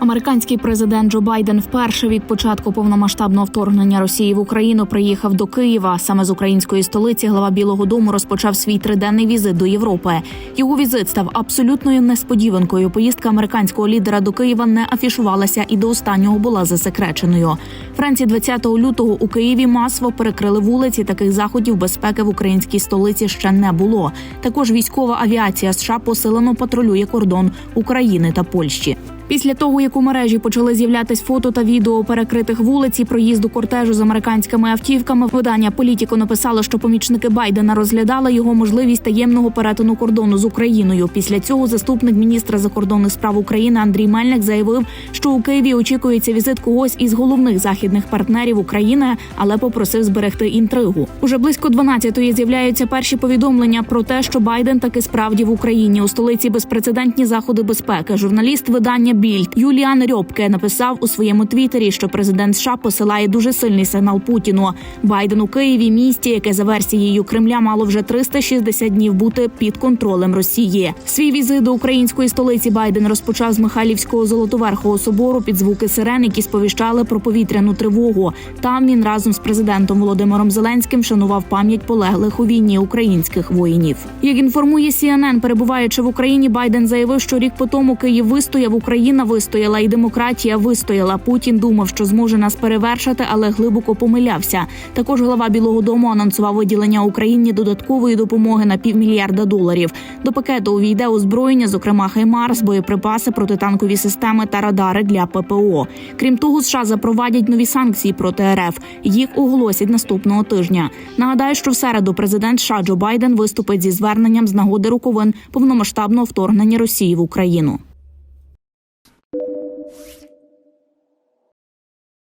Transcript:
Американський президент Джо Байден вперше від початку повномасштабного вторгнення Росії в Україну приїхав до Києва. Саме з української столиці глава Білого Дому розпочав свій триденний візит до Європи. Його візит став абсолютною несподіванкою. Поїздка американського лідера до Києва не афішувалася і до останнього була засекреченою. Вранці 20 лютого у Києві масово перекрили вулиці. Таких заходів безпеки в українській столиці ще не було. Також військова авіація США посилено патрулює кордон України та Польщі. Після того, як у мережі почали з'являтись фото та відео перекритих вулиць і проїзду кортежу з американськими автівками, видання Політіко написало, що помічники Байдена розглядали його можливість таємного перетину кордону з Україною. Після цього заступник міністра закордонних справ України Андрій Мельник заявив, що у Києві очікується візит когось із головних західних партнерів України, але попросив зберегти інтригу. Уже близько 12-ї з'являються перші повідомлення про те, що Байден таки справді в Україні у столиці безпрецедентні заходи безпеки. Журналіст видання Більд Юліан Рьопке написав у своєму твіттері, що президент США посилає дуже сильний сигнал Путіну. Байден у Києві, місті, яке за версією Кремля мало вже 360 днів бути під контролем Росії. Свій візит до української столиці Байден розпочав з Михайлівського золотоверхого собору під звуки сирен, які сповіщали про повітряну тривогу. Там він разом з президентом Володимиром Зеленським шанував пам'ять полеглих у війні українських воїнів. Як інформує CNN, перебуваючи в Україні, Байден заявив, що рік по тому Київ вистояв, Україна вистояла і демократія вистояла. Путін думав, що зможе нас перевершити, але глибоко помилявся. Також глава Білого Дому анонсував виділення Україні додаткової допомоги на півмільярда доларів. До пакету увійде озброєння, зокрема Хаймарс, боєприпаси, протитанкові системи та радари для ППО. Крім того, США запровадять нові санкції проти РФ. Їх оголосять наступного тижня. Нагадаю, що в середу президент США Джо Байден виступить зі зверненням з нагоди роковин повномасштабного вторгнення Росії в Україну. Thank you.